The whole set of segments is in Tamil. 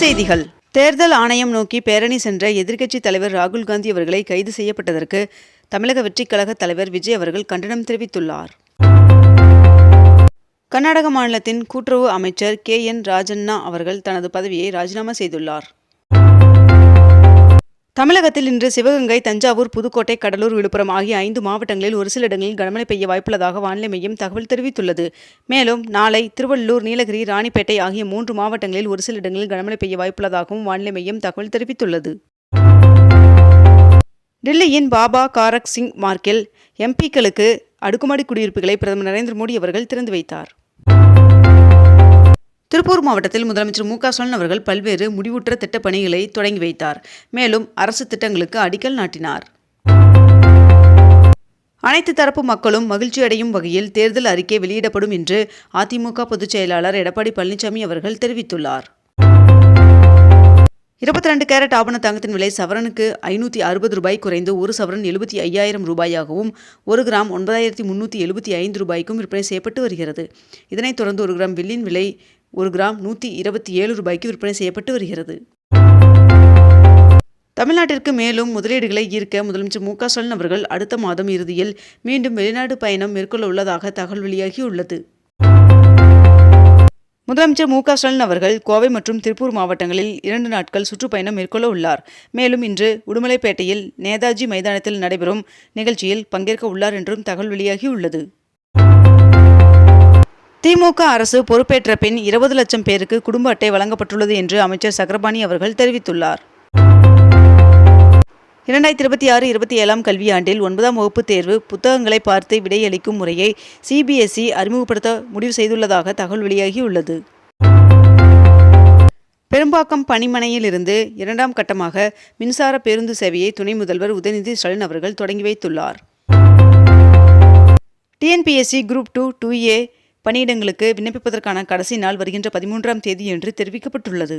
செய்திகள். தேர்தல் ஆணையம் நோக்கி பேரணி சென்ற எதிர்க்கட்சி தலைவர் ராகுல் காந்தி அவர்களை கைது செய்யப்பட்டதற்கு தமிழக வெற்றிக் கழக தலைவர் விஜய் அவர்கள் கண்டனம் தெரிவித்துள்ளார். கர்நாடக மாநிலத்தின் கூட்டுறவு அமைச்சர் கே என் ராஜண்ணா அவர்கள் தனது பதவியை ராஜினாமா செய்துள்ளார். தமிழகத்தில் இன்று சிவகங்கை தஞ்சாவூர் புதுக்கோட்டை கடலூர் விழுப்புரம் ஆகிய ஐந்து மாவட்டங்களில் ஒரு சில இடங்களில் கனமழை பெய்ய வாய்ப்புள்ளதாக வானிலை மையம் தகவல் தெரிவித்துள்ளது. மேலும் நாளை திருவள்ளூர் நீலகிரி ராணிப்பேட்டை ஆகிய மூன்று மாவட்டங்களில் ஒரு சில இடங்களில் கனமழை பெய்ய வாய்ப்புள்ளதாகவும் வானிலை மையம் தகவல் தெரிவித்துள்ளது. டெல்லியின் பாபா காரக் சிங் மார்க்கில் எம்பிக்களுக்கு அடுக்குமாடி குடியிருப்புகளை பிரதமர் நரேந்திர மோடி அவர்கள் திறந்து வைத்தார். திருப்பூர் மாவட்டத்தில் முதலமைச்சர் மு க ஸ்டாலின் அவர்கள் பல்வேறு முடிவுற்ற திட்டப் பணிகளை தொடங்கி வைத்தார். மேலும் அரசு திட்டங்களுக்கு அடிக்கல் நாட்டினார். அனைத்து தரப்பு மக்களும் மகிழ்ச்சி அடையும் வகையில் தேர்தல் அறிக்கை வெளியிடப்படும் என்று அதிமுக பொதுச் செயலாளர் எடப்பாடி பழனிசாமி அவர்கள் தெரிவித்துள்ளார். இருபத்தி ரெண்டு கேரட் ஆபண தங்கத்தின் விலை சவரனுக்கு ஐநூற்றி அறுபது ரூபாய் குறைந்து ஒரு சவரன் எழுபத்தி ஐயாயிரம் ரூபாயாகவும் ஒரு கிராம் ஒன்பதாயிரத்தி முன்னூற்றி எழுபத்தி ஐந்து ரூபாய்க்கும் விற்பனை செய்யப்பட்டு வருகிறது. இதனைத் தொடர்ந்து ஒரு கிராம் வெள்ளியின் விலை ஒரு கிராம் நூற்றி இருபத்தி ஏழு ரூபாய்க்கு விற்பனை செய்யப்பட்டு வருகிறது. தமிழ்நாட்டிற்கு மேலும் முதலீடுகளை ஈர்க்க முதலமைச்சர் மு க ஸ்டாலின் அவர்கள் அடுத்த மாதம் இறுதியில் மீண்டும் வெளிநாடு பயணம் மேற்கொள்ள உள்ளதாக தகவல் வெளியாகியுள்ளது. முதலமைச்சர் மு க ஸ்டாலின் அவர்கள் கோவை மற்றும் திருப்பூர் மாவட்டங்களில் இரண்டு நாட்கள் சுற்றுப்பயணம் மேற்கொள்ள உள்ளார். மேலும் இன்று உடுமலைப்பேட்டையில் நேதாஜி மைதானத்தில் நடைபெறும் நிகழ்ச்சியில் பங்கேற்க உள்ளார் என்றும் தகவல் வெளியாகியுள்ளது. திமுக அரசு பொறுப்பேற்ற பின் இருபது லட்சம் பேருக்கு குடும்ப அட்டை வழங்கப்பட்டுள்ளது என்று அமைச்சர் சக்கரபாணி அவர்கள் தெரிவித்துள்ளார். இரண்டாயிரத்தி இருபத்தி ஆறு இருபத்தி ஏழாம் கல்வியாண்டில் ஒன்பதாம் வகுப்பு தேர்வு புத்தகங்களை பார்த்து விடையளிக்கும் முறையை சிபிஎஸ்இ அறிமுகப்படுத்த முடிவு செய்துள்ளதாக தகவல் வெளியாகியுள்ளது. பெரும்பாக்கம் பணிமனையிலிருந்து இரண்டாம் கட்டமாக மின்சார பேருந்து சேவையை துணை முதல்வர் உதயநிதி ஸ்டாலின் அவர்கள் தொடங்கி வைத்துள்ளார். TNPSC group two two A பணியிடங்களுக்கு விண்ணப்பிப்பதற்கான கடைசி நாள் வருகின்ற பதிமூன்றாம் தேதி என்று தெரிவிக்கப்பட்டுள்ளது.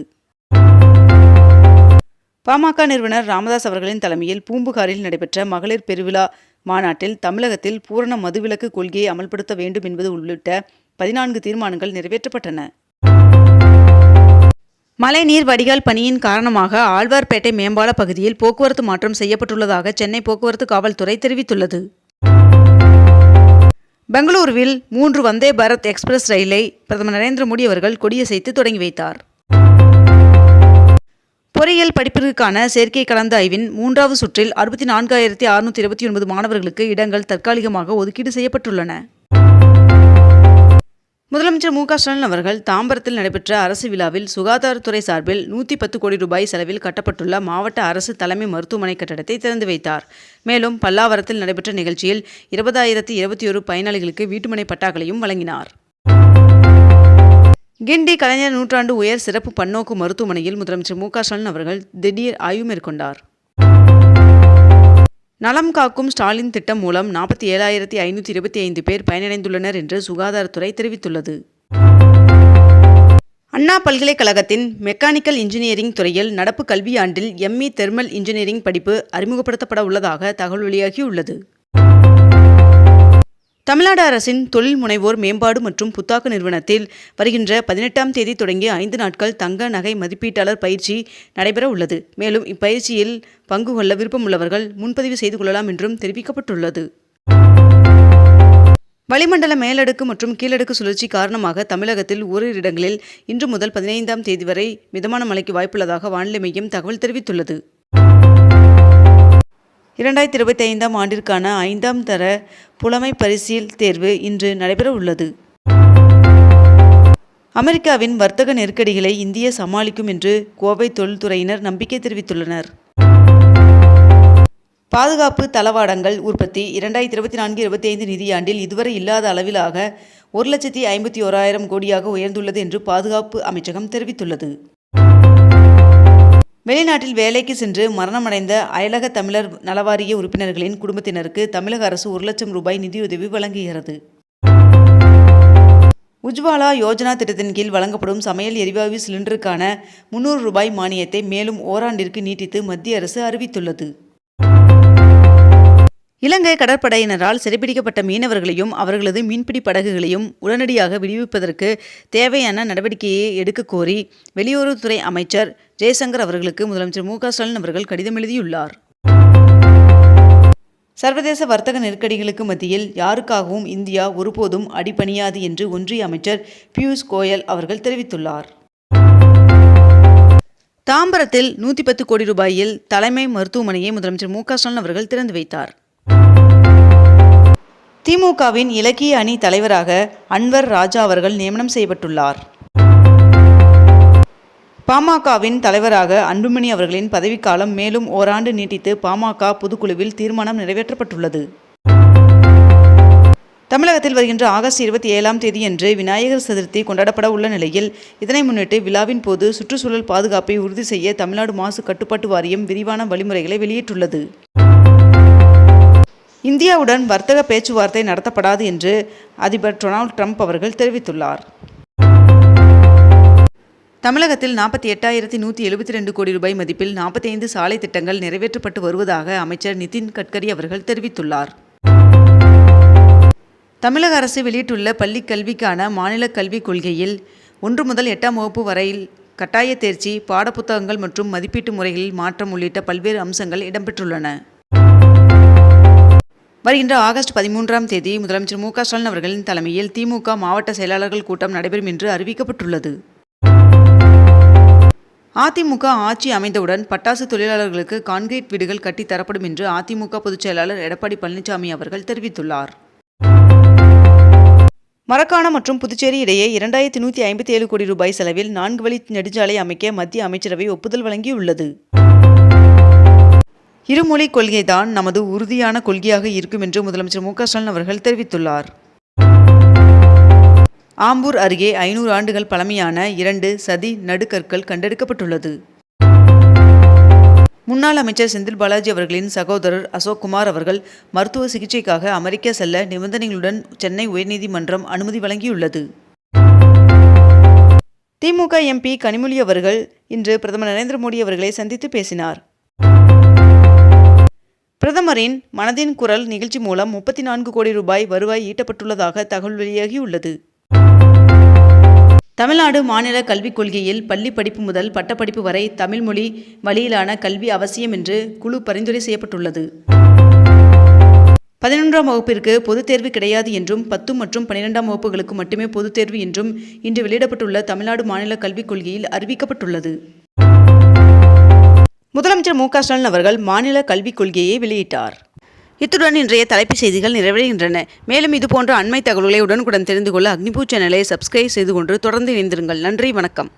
பாமக நிறுவனர் ராமதாஸ் அவர்களின் தலைமையில் பூம்புகாரில் நடைபெற்ற மகளிர் பெருவிழா மாநாட்டில் தமிழகத்தில் பூரண மதுவிலக்கு கொள்கையை அமல்படுத்த வேண்டும் என்பது உள்ளிட்ட பதினான்கு தீர்மானங்கள் நிறைவேற்றப்பட்டன. மழைநீர் வடிகால் பணியின் காரணமாக ஆழ்வார்பேட்டை மேம்பால பகுதியில் போக்குவரத்து மாற்றம் செய்யப்பட்டுள்ளதாக சென்னை போக்குவரத்து காவல்துறை தெரிவித்துள்ளது. பெங்களூருவில் மூன்று வந்தே பாரத் எக்ஸ்பிரஸ் ரயிலை பிரதமர் நரேந்திர மோடி அவர்கள் கொடியசைத்து தொடங்கி வைத்தார். பொறியியல் படிப்பிற்கான சேர்க்கை கலந்த ஆய்வின் மூன்றாவது சுற்றில் அறுபத்தி நான்காயிரத்தி அறுநூற்றி இருபத்தி ஒன்பது மாணவர்களுக்கு இடங்கள் தற்காலிகமாக ஒதுக்கீடு செய்யப்பட்டுள்ளன. முதலமைச்சர் மு க ஸ்டாலின் அவர்கள் தாம்பரத்தில் நடைபெற்ற அரசு விழாவில் சுகாதாரத்துறை சார்பில் நூற்றி பத்து கோடி ரூபாய் செலவில் கட்டப்பட்டுள்ள மாவட்ட அரசு தலைமை மருத்துவமனை கட்டடத்தை திறந்து வைத்தார். மேலும் பல்லாவரத்தில் நடைபெற்ற நிகழ்ச்சியில் இருபதாயிரத்தி இருபத்தி ஒரு பயனாளிகளுக்கு வீட்டுமனை பட்டாக்களையும் வழங்கினார். கிண்டி கலைஞர் நூற்றாண்டு உயர் சிறப்பு பன்னோக்கு மருத்துவமனையில் முதலமைச்சர் மு க ஸ்டாலின் அவர்கள் திடீர் ஆய்வு மேற்கொண்டார். நலம் காக்கும் ஸ்டாலின் திட்டம் மூலம் நாற்பத்தி ஏழாயிரத்தி ஐநூற்றி இருபத்தி ஐந்து பேர் பயனடைந்துள்ளனர் என்று சுகாதாரத்துறை தெரிவித்துள்ளது. அண்ணா பல்கலைக்கழகத்தின் மெக்கானிக்கல் இன்ஜினியரிங் துறையில் நடப்பு கல்வியாண்டில் எம்இ தெர்மல் இன்ஜினியரிங் படிப்பு அறிமுகப்படுத்தப்பட உள்ளதாக தகவல் வெளியாகியுள்ளது. தமிழ்நாடு அரசின் தொழில் முனைவோர் மேம்பாடு மற்றும் புத்தாக்க நிறுவனத்தில் வருகின்ற பதினெட்டாம் தேதி தொடங்கி ஐந்து நாட்கள் தங்க நகை மதிப்பீட்டாளர் பயிற்சி நடைபெற உள்ளது. மேலும் இப்பயிற்சியில் பங்கு கொள்ள விருப்பமுள்ளவர்கள் முன்பதிவு செய்து கொள்ளலாம் என்றும் தெரிவிக்கப்பட்டுள்ளது. வளிமண்டல மேலடுக்கு மற்றும் கீழடுக்கு சுழற்சி காரணமாக தமிழகத்தில் ஓரிரு இடங்களில் இன்று முதல் பதினைந்தாம் தேதி வரை மிதமான மழைக்கு வாய்ப்புள்ளதாக வானிலை மையம் தகவல் தெரிவித்துள்ளது. இரண்டாயிரத்தி இருபத்தி ஐந்தாம் ஆண்டிற்கான ஐந்தாம் தர புலமை பரிசீல் தேர்வு இன்று நடைபெற உள்ளது. அமெரிக்காவின் வர்த்தக நெருக்கடிகளை இந்தியா சமாளிக்கும் என்று கோவை தொழில்துறையினர் நம்பிக்கை தெரிவித்துள்ளனர். பாதுகாப்பு தளவாடங்கள் உற்பத்தி இரண்டாயிரத்தி இருபத்தி நான்கு இருபத்தி ஐந்து நிதியாண்டில் இதுவரை இல்லாத அளவிலாக ஒரு லட்சத்தி ஐம்பத்தி ஓராயிரம் கோடியாக உயர்ந்துள்ளது என்று பாதுகாப்பு அமைச்சகம் தெரிவித்துள்ளது. வெளிநாட்டில் வேலைக்கு சென்று மரணமடைந்த அயலக தமிழர் நலவாரிய உறுப்பினர்களின் குடும்பத்தினருக்கு தமிழக அரசு ஒரு லட்சம் ரூபாய் நிதியுதவி வழங்குகிறது. உஜ்வாலா யோஜனா திட்டத்தின் கீழ் வழங்கப்படும் சமையல் எரிவாயு சிலிண்டருக்கான முன்னூறு ரூபாய் மானியத்தை மேலும் ஓராண்டிற்கு நீட்டித்து மத்திய அரசு அறிவித்துள்ளது. இலங்கை கடற்படையினரால் சிறைபிடிக்கப்பட்ட மீனவர்களையும் அவர்களது மீன்பிடி படகுகளையும் உடனடியாக விடுவிப்பதற்கு தேவையான நடவடிக்கையை எடுக்க கோரி வெளியுறவுத்துறை அமைச்சர் ஜெய்சங்கர் அவர்களுக்கு முதலமைச்சர் மு ஸ்டாலின் அவர்கள் கடிதம் எழுதியுள்ளார். சர்வதேச வர்த்தக நெருக்கடிகளுக்கு மத்தியில் யாருக்காகவும் இந்தியா ஒருபோதும் அடிபணியாது என்று ஒன்றிய அமைச்சர் பியூஷ் கோயல் அவர்கள் தெரிவித்துள்ளார். தாம்பரத்தில் நூற்றி பத்து கோடி ரூபாயில் தலைமை மருத்துவமனையை முதலமைச்சர் மு ஸ்டாலின் அவர்கள் திறந்து வைத்தார். திமுகவின் இலக்கிய அணி தலைவராக அன்வர் ராஜா அவர்கள் நியமனம் செய்யப்பட்டுள்ளார். பாமகவின் தலைவராக அன்புமணி அவர்களின் பதவிக்காலம் மேலும் ஓராண்டு நீட்டித்து பாமக பொதுக்குழுவில் தீர்மானம் நிறைவேற்றப்பட்டுள்ளது. தமிழகத்தில் வருகின்ற ஆகஸ்ட் இருபத்தி ஏழாம் தேதியன்று விநாயகர் சதுர்த்தி கொண்டாடப்பட உள்ள நிலையில் இதனை முன்னிட்டு விழாவின் போது சுற்றுச்சூழல் பாதுகாப்பை உறுதி செய்ய தமிழ்நாடு மாசு கட்டுப்பாட்டு வாரியம் விரிவான வழிமுறைகளை வெளியிட்டுள்ளது. இந்தியாவுடன் வர்த்தக பேச்சுவார்த்தை நடத்தப்படாது என்று அதிபர் டொனால்ட் ட்ரம்ப் அவர்கள் தெரிவித்துள்ளார். தமிழகத்தில் நாற்பத்தி எட்டாயிரத்தி நூற்றி எழுபத்தி ரெண்டு கோடி ரூபாய் மதிப்பில் நாற்பத்தி ஐந்து சாலை திட்டங்கள் நிறைவேற்றப்பட்டு வருவதாக அமைச்சர் நிதின் கட்கரி அவர்கள் தெரிவித்துள்ளார். தமிழக அரசு வெளியிட்டுள்ள பள்ளி கல்விக்கான மாநில கல்விக் கொள்கையில் ஒன்று முதல் எட்டாம் வகுப்பு வரையில் கட்டாய தேர்ச்சி பாடப்புத்தகங்கள் மற்றும் மதிப்பீட்டு முறைகளில் மாற்றம் உள்ளிட்ட பல்வேறு அம்சங்கள் இடம்பெற்றுள்ளன. வருகின்ற ஆகஸ்ட் பதிமூன்றாம் தேதி முதலமைச்சர் மு க ஸ்டாலின் அவர்களின் தலைமையில் திமுக மாவட்ட செயலாளர்கள் கூட்டம் நடைபெறும் என்று அறிவிக்கப்பட்டுள்ளது. அதிமுக ஆட்சி அமைந்தவுடன் பட்டாசு தொழிலாளர்களுக்கு கான்கிரீட் வீடுகள் கட்டித் தரப்படும் என்று அதிமுக பொதுச் செயலாளர் எடப்பாடி பழனிசாமி அவர்கள் தெரிவித்துள்ளார். மரக்காணம் மற்றும் புதுச்சேரி இடையே இரண்டாயிரத்தி நூற்றி ஐம்பத்தி ஏழு கோடி ரூபாய் செலவில் நான்கு வழி நெடுஞ்சாலை அமைக்க மத்திய அமைச்சரவை ஒப்புதல் வழங்கியுள்ளது. இருமொழிக் கொள்கைதான் நமது உறுதியான கொள்கையாக இருக்கும் என்று முதலமைச்சர் மு ஸ்டாலின் அவர்கள் தெரிவித்துள்ளார். ஆம்பூர் அருகே ஐநூறு ஆண்டுகள் பழமையான இரண்டு சதி நடுக்கற்கள் கண்டெடுக்கப்பட்டுள்ளது. முன்னாள் அமைச்சர் செந்தில் பாலாஜி அவர்களின் சகோதரர் அசோக் குமார் அவர்கள் மருத்துவ சிகிச்சைக்காக அமெரிக்கா செல்ல நிபந்தனைகளுடன் சென்னை உயர்நீதிமன்றம் அனுமதி வழங்கியுள்ளது. திமுக எம்பி கனிமொழி அவர்கள் இன்று பிரதமர் நரேந்திர மோடி அவர்களை சந்தித்து பேசினார். பிரதமரின் மனதின் குரல் நிகழ்ச்சி மூலம் முப்பத்தி நான்கு கோடி ரூபாய் வருவாய் ஈட்டப்பட்டுள்ளதாக தகவல் வெளியாகியுள்ளது. தமிழ்நாடு மாநில கல்விக் கொள்கையில் பள்ளி படிப்பு முதல் பட்டப்படிப்பு வரை தமிழ்மொழி வழியிலான கல்வி அவசியம் என்று குழு பரிந்துரை செய்யப்பட்டுள்ளது. பதினொன்றாம் வகுப்பிற்கு பொதுத் தேர்வு கிடையாது என்றும் பத்து மற்றும் பன்னிரெண்டாம் வகுப்புகளுக்கு மட்டுமே பொதுத் தேர்வு என்றும் இன்று வெளியிடப்பட்டுள்ள தமிழ்நாடு மாநில கல்விக் கொள்கையில் அறிவிக்கப்பட்டுள்ளது. முதலமைச்சர் மு க ஸ்டாலின் அவர்கள் மாநில கல்விக் கொள்கையை வெளியிட்டார். இத்துடன் இன்றைய தலைப்புச் செய்திகள் நிறைவடைகின்றன. மேலும் இதுபோன்ற அண்மை தகவல்களை உடனுக்குடன் தெரிந்து கொள்ள அக்னிபூ சேனலை சப்ஸ்கிரைப் செய்து கொண்டு தொடர்ந்து இணைந்திருங்கள். நன்றி வணக்கம்.